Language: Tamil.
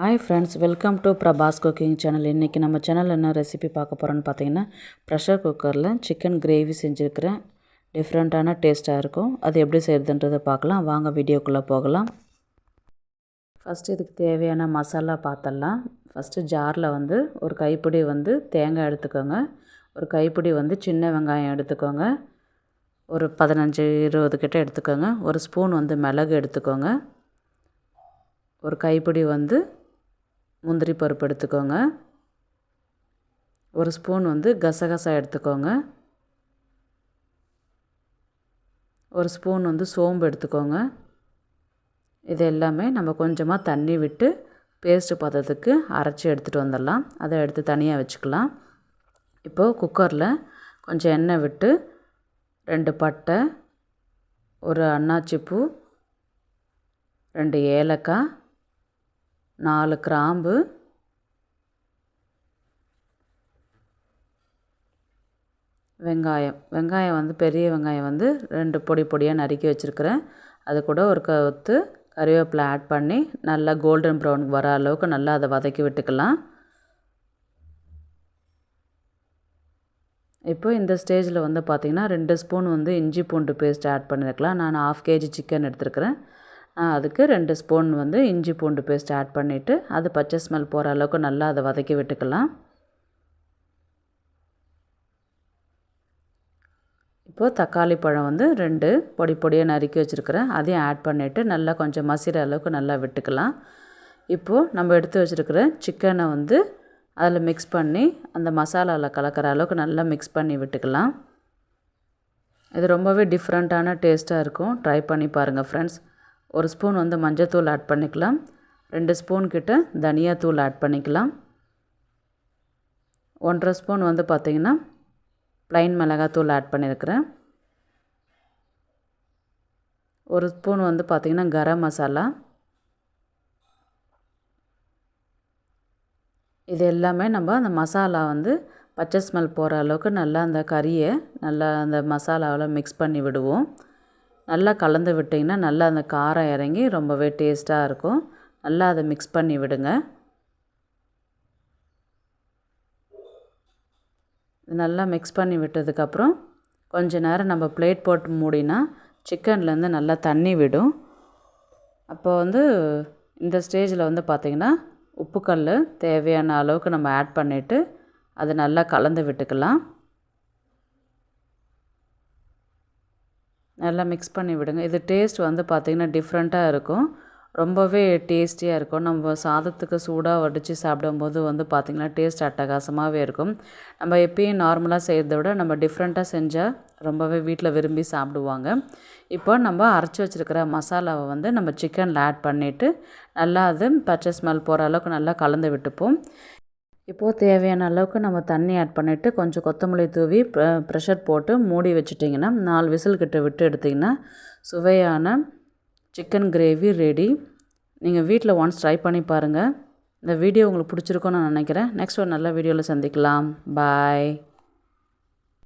Hi friends welcome to Prabhas cooking channel இன்றைக்கி நம்ம சேனலில் என்ன ரெசிபி பார்க்க போகிறோன்னு பார்த்தீங்கன்னா ப்ரெஷர் குக்கரில் சிக்கன் கிரேவி செஞ்சுருக்கிறேன் டிஃப்ரெண்ட்டான டேஸ்ட்டாக இருக்கும். அது எப்படி செய்கிறதுன்றதை பார்க்கலாம். வாங்க வீடியோக்குள்ளே போகலாம். ஃபஸ்ட்டு இதுக்கு தேவையான மசாலா பார்த்துடலாம் ஃபஸ்ட்டு ஜாரில் வந்து ஒரு கைப்பிடி வந்து தேங்காய் எடுத்துக்கோங்க. ஒரு கைப்பிடி வந்து சின்ன வெங்காயம் எடுத்துக்கோங்க. ஒரு பதினஞ்சு இருபது கிட்ட எடுத்துக்கோங்க. ஒரு ஸ்பூன் வந்து மிளகு எடுத்துக்கோங்க. ஒரு கைப்பிடி வந்து முந்திரி பருப்பு எடுத்துக்கோங்க. ஒரு ஸ்பூன் வந்து கசகசா எடுத்துக்கோங்க. ஒரு ஸ்பூன் வந்து சோம்பு எடுத்துக்கோங்க. இது எல்லாமே நம்ம கொஞ்சமாக தண்ணி விட்டு பேஸ்ட்டு பதத்துக்கு அரைச்சி எடுத்துகிட்டு வந்துடலாம். அதை எடுத்து தனியாக வச்சுக்கலாம். இப்போது குக்கரில் கொஞ்சம் எண்ணெய் விட்டு ரெண்டு பட்டை ஒரு அன்னாச்சிப்பூ ரெண்டு ஏலக்காய் நாலு கிராம்பு. வெங்காயம். வெங்காயம் வந்து பெரிய வெங்காயம் வந்து ரெண்டு பொடி பொடியாக நறுக்கி வச்சுருக்கிறேன். அது கூட ஒரு கொத்து கறிவேப்பிலை ஆட் பண்ணி நல்லா கோல்டன் ப்ரௌனுக்கு வர அளவுக்கு நல்லா அதை வதக்கி விட்டுக்கலாம். இப்போ இந்த ஸ்டேஜில் வந்து பார்த்திங்கன்னா ரெண்டு ஸ்பூன் வந்து இஞ்சி பூண்டு பேஸ்ட் ஆட் பண்ணியிருக்கலாம் நான் ஆஃப் கேஜி சிக்கன் எடுத்துருக்கிறேன். அதுக்கு ரெண்டு ஸ்பூன் வந்து இஞ்சி பூண்டு பேஸ்ட் ஆட் பண்ணிவிட்டு அது பச்சை ஸ்மெல் போகிற அளவுக்கு நல்லா அதை வதக்கி விட்டுக்கலாம். இப்போது தக்காளி பழம் வந்து ரெண்டு பொடி பொடியாக நறுக்கி வச்சுருக்கிறேன். அதையும் ஆட் பண்ணிவிட்டு நல்லா கொஞ்சம் மசிற அளவுக்கு நல்லா விட்டுக்கலாம். இப்போது நம்ம எடுத்து வச்சுருக்கிற சிக்கனை வந்து அதில் மிக்ஸ் பண்ணி அந்த மசாலாவில் கலக்கிற அளவுக்கு நல்லா மிக்ஸ் பண்ணி விட்டுக்கலாம். இது ரொம்பவே டிஃப்ரெண்ட்டான டேஸ்ட்டாக இருக்கும். ட்ரை பண்ணி பாருங்கள் ஃப்ரெண்ட்ஸ் ஒரு ஸ்பூன் வந்து மஞ்சத்தூள் ஆட் பண்ணிக்கலாம். ரெண்டு ஸ்பூன் கிட்ட தனியாத்தூள் ஆட் பண்ணிக்கலாம். ஒன்றரை ஸ்பூன் வந்து பார்த்திங்கன்னா ப்ளைன் மிளகாத்தூள் ஆட் பண்ணியிருக்கிறேன் ஒரு ஸ்பூன் வந்து பார்த்திங்கன்னா கரம் மசாலா. இது எல்லாமே நம்ம அந்த மசாலா வந்து பச்சை ஸ்மெல் போகிற அளவுக்கு நல்லா அந்த கறியை நல்லா அந்த மசாலாவில் மிக்ஸ் பண்ணி விடுவோம். நல்லா கலந்து விட்டிங்கன்னா நல்லா அந்த காரம் இறங்கி ரொம்பவே டேஸ்ட்டாக இருக்கும். நல்லா அதை மிக்ஸ் பண்ணி விடுங்க. நல்லா மிக்ஸ் பண்ணி விட்டதுக்கப்புறம் கொஞ்ச நேரம் நம்ம பிளேட் போட்டு மூடினா சிக்கன்லேருந்து நல்லா தண்ணி விடும். அப்போ வந்து இந்த ஸ்டேஜில் வந்து பார்த்திங்கன்னா உப்புக்கல் தேவையான அளவுக்கு நம்ம ஆட் பண்ணிவிட்டு அதை நல்லா கலந்து விட்டுக்கலாம். நல்லா மிக்ஸ் பண்ணி விடுங்க. இது டேஸ்ட் வந்து பார்த்திங்கன்னா டிஃப்ரெண்ட்டாக இருக்கும். ரொம்பவே டேஸ்டியாக இருக்கும். நம்ம சாதத்துக்கு சூடாக வடித்து சாப்பிடும்போது வந்து பார்த்திங்கன்னா டேஸ்ட் அட்டகாசமாகவே இருக்கும். நம்ம எப்பயும் நார்மலாக செய்கிறத விட நம்ம டிஃப்ரெண்ட்டாக செஞ்சால் ரொம்பவே வீட்டில் விரும்பி சாப்பிடுவாங்க. இப்போ நம்ம அரைச்சி வச்சுருக்கிற மசாலாவை வந்து நம்ம சிக்கனில் ஆட் பண்ணிவிட்டு நல்லா அது பச்சை ஸ்மெல் போகிற அளவுக்கு நல்லா கலந்து விட்டுப்போம். இப்போது தேவையான அளவுக்கு நம்ம தண்ணி ஆட் பண்ணிவிட்டு கொஞ்சம் கொத்தமல்லி தூவி ப்ரெஷர் போட்டு மூடி வச்சுட்டிங்கன்னா நாலு விசில் கிட்ட விட்டு எடுத்திங்கன்னா சுவையான சிக்கன் கிரேவி ரெடி நீங்கள் வீட்டில் ஒன்ஸ் ட்ரை பண்ணி பாருங்கள் இந்த வீடியோ உங்களுக்கு பிடிச்சிருக்கோன்னு நான் நினைக்கிறேன். நெக்ஸ்ட் ஒரு நல்ல வீடியோவில் சந்திக்கலாம். பாய்